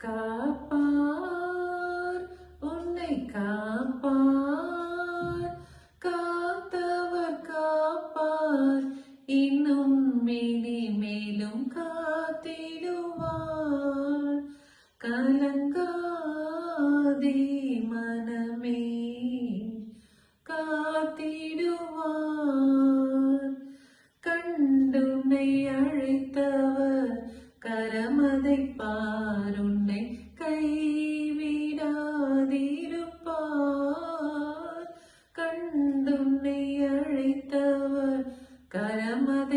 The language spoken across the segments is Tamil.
காப்பார் உன்னை காப்பார். காத்தவர் காப்பார் இன்னும் மேனி மேலும் காத்திடுவார். கலங்காதே மனமே காத்திடுவார். கண்டுன்னை அழைத்தவர் கரமதைப்பார்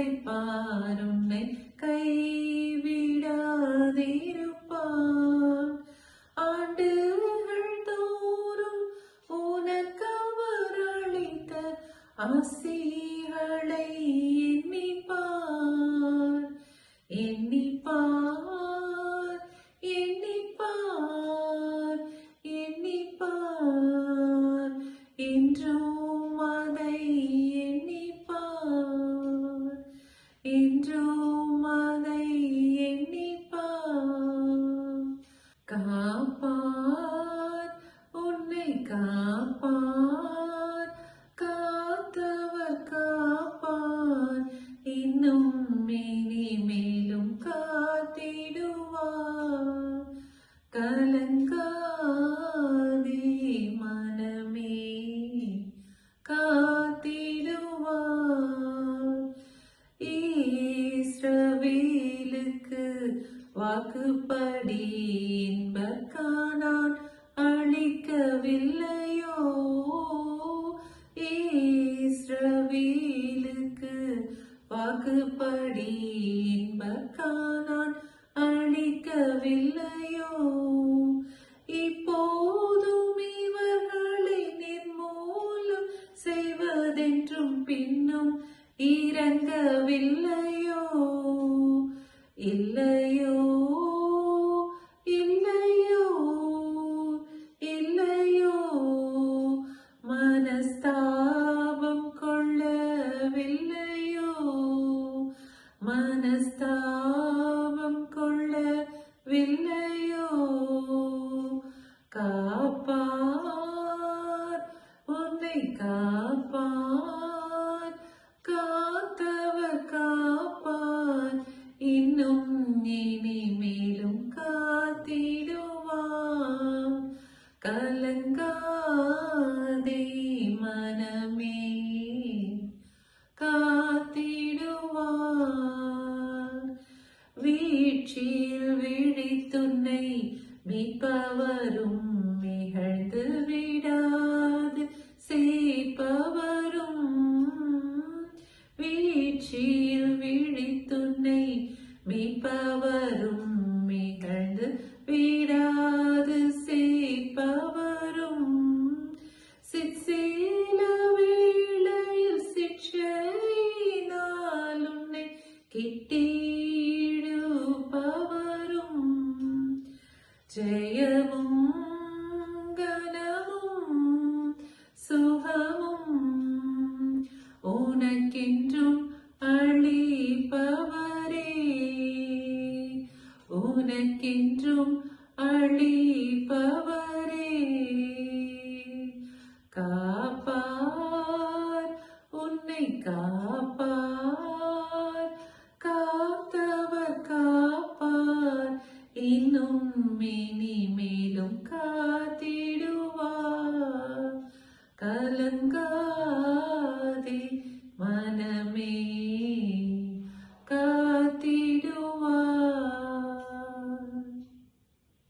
നിൽപ്പാറുണ്ണെ കൈവിടാതിരുപ്പാൻ. ആണ്ടുകൾ തോറും ഉനക്കവരളിത്ത ആസി கலங்காதே மனமே காத்திடுவார் ஈஸ்ரவேலுக்கு வாக்குப்படி இன்பக்கானான் அளிக்கவில்லையோ ஈஸ்ரவேலுக்கு வாக்குப்படி இன்னும் இறங்கவில்லையோ? இல்லையோ? இல்லையோ? இல்லையோ? மனஸ்தாபம் கொள்ளவில்லையோ? மனஸ்தாபம் கொள்ளவில்லையோ? காப்பார் உன்னை கா கலங்காதே மனமே காத்திடுவார் வீழ்ச்சியில் விழித்துன்னை மீட்பவரும் நிகழ்ந்து விடாது சேர்ப்பவரும் வீழ்ச்சியில் விழித்துன்னை மீட்பவரும் நிகழ்ந்து விடாது ஜெயமும் கனமும் சுகமும் உனக்கென்றும் அழிப்பவரே உனக்கென்றும் அழிப்பவரே காப்பார் உன்னை காப்பார் നമ്മെ നീ മേലും കാത്തിടുവാ കലങ്കാതെ മനമേ